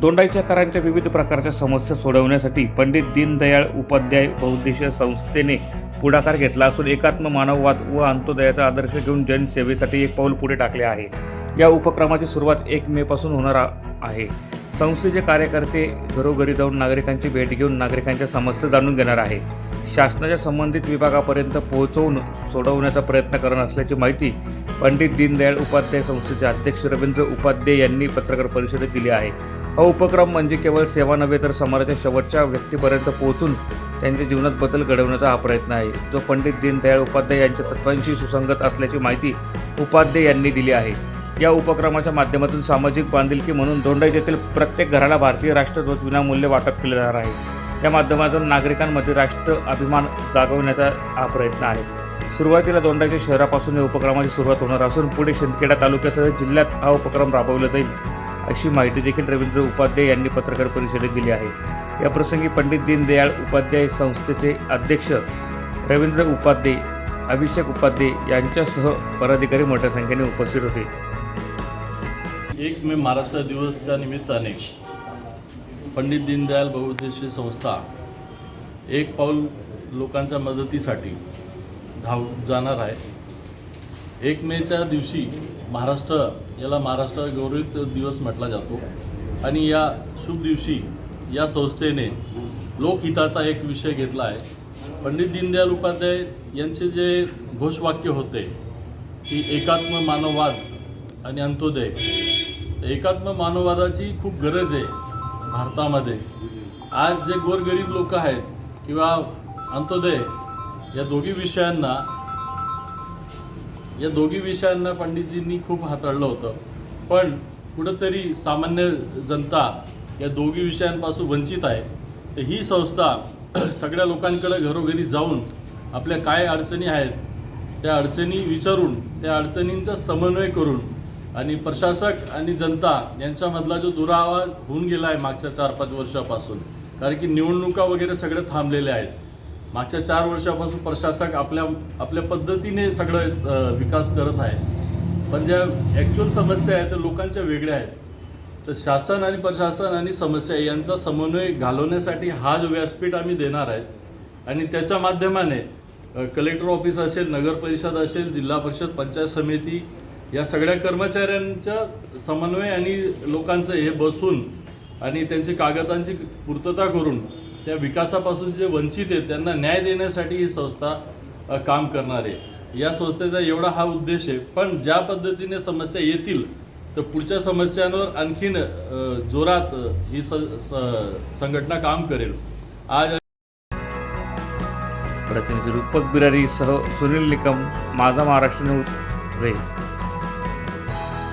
दोंडाईच्याकारांच्या विविध प्रकारच्या समस्या सोडवण्यासाठी पंडित दीनदयाळ उपाध्याय बहुद्देशीय संस्थेने पुढाकार घेतला असून एकात्म मानववाद व अंत्योदयाचा आदर्श घेऊन जनसेवेसाठी एक पाऊल पुढे टाकले आहे. या उपक्रमाची सुरुवात एक मे पासून होणार आहे. संस्थेचे कार्यकर्ते घरोघरी जाऊन नागरिकांची भेट घेऊन नागरिकांच्या समस्या जाणून घेणार आहे. शासनाच्या संबंधित विभागापर्यंत पोहोचवून सोडवण्याचा प्रयत्न करणार असल्याची माहिती पंडित दीनदयाळ उपाध्याय संस्थेचे अध्यक्ष रवींद्र उपाध्याय यांनी पत्रकार परिषदेत दिली आहे. हा उपक्रम म्हणजे केवळ सेवा नव्हे तर समाजाच्या शेवटच्या व्यक्तीपर्यंत पोहोचून त्यांच्या जीवनात बदल घडवण्याचा हा प्रयत्न आहे. जो पंडित दीनदयाळ उपाध्याय यांच्या तत्वांशी सुसंगत असल्याची माहिती उपाध्याय यांनी दिली आहे. या उपक्रमाच्या माध्यमातून सामाजिक बांधिलकी म्हणून दोंडाई प्रत्येक घराला भारतीय राष्ट्रध्वज विनामूल्य वाटप केले जाणार आहे. त्या माध्यमातून नागरिकांमध्ये राष्ट्र अभिमान जागवण्याचा हा प्रयत्न आहे. सुरुवातीला दोंडाईच्या शहरापासून या उपक्रमाची सुरुवात होणार असून पुढे शिंदखेडा तालुक्यासह जिल्ह्यात हा उपक्रम राबवला जाईल. अशी माहिती देखील रवींद्र उपाध्याय यांनी पत्रकार परिषदेत दिली आहे. याप्रसंगी पंडित दीनदयाळ उपाध्याय संस्थेचे अध्यक्ष रवींद्र उपाध्याय अभिषेक उपाध्याय यांच्यासह पदाधिकारी मोठ्या संख्येने उपस्थित होते. एक मे महाराष्ट्र दिवसच्या निमित्ताने पंडित दीनदयाल बहुउद्देशीय संस्था एक पाऊल लोकांच्या मदतीसाठी धाव जाणार आहे. एक मेच्या दिवशी महाराष्ट्र याला महाराष्ट्र गौरवित दिवस म्हटला जातो. आणि या शुभ दिवशी या संस्थेने लोकहिताचा एक विषय घेतला आहे. पंडित दीनदयाल उपाध्याय यांचे जे घोषवाक्य होते की एकात्म मानववाद आणि अंत्योदय एकात्म मानववादाची खूप गरज आहे भारतामध्ये. आज जे गोरगरीब लोक आहेत किंवा अंत्योदय या दोघी विषयांना या दोघी विषयांना पंडितजींनी खूप हाताळलं होतं. पण कुठंतरी सामान्य जनता या दोघी विषयांपासून वंचित आहे. तर ही संस्था सगळ्या लोकांकडे घरोघरी जाऊन आपल्या काय अडचणी आहेत त्या अडचणी विचारून त्या अडचणींचा समन्वय करून आणि प्रशासक आणि जनता यांच्यामधला जो दुरावा होऊन गेला आहे मागच्या चार पाच वर्षापासून कारण की निवडणुका वगैरे सगळ्या थांबलेले आहेत. मागच्या चार वर्षापासून प्रशासक आपल्या आपल्या पद्धतीने सगळं विकास करत आहे. पण ज्या ॲक्च्युअल समस्या आहेत त्या लोकांच्या वेगळ्या आहेत. तर शासन आणि प्रशासन आणि समस्या यांचा समन्वय घालवण्यासाठी हा जो व्यासपीठ आम्ही देणार आहे आणि त्याच्या माध्यमाने कलेक्टर ऑफिस असेल नगर परिषद असेल जिल्हा परिषद पंचायत समिती या सगळ्या कर्मचाऱ्यांचा समन्वय आणि लोकांचं हे बसून आणि त्यांची कागदांची पूर्तता करून त्या विकासापासून जे वंचित आहेत त्यांना न्याय देण्यासाठी ही संस्था काम करणार आहे. या संस्थेचा एवढा हा उद्देश आहे पण ज्या पद्धतीने समस्या येतील तर पुढच्या समस्यांवर आणखीन जोरात ही स संघटना काम करेल. आज प्रतिनिधी रूपक बिरारी सह सुनील निकम माझा महाराष्ट्र न्यूज रेल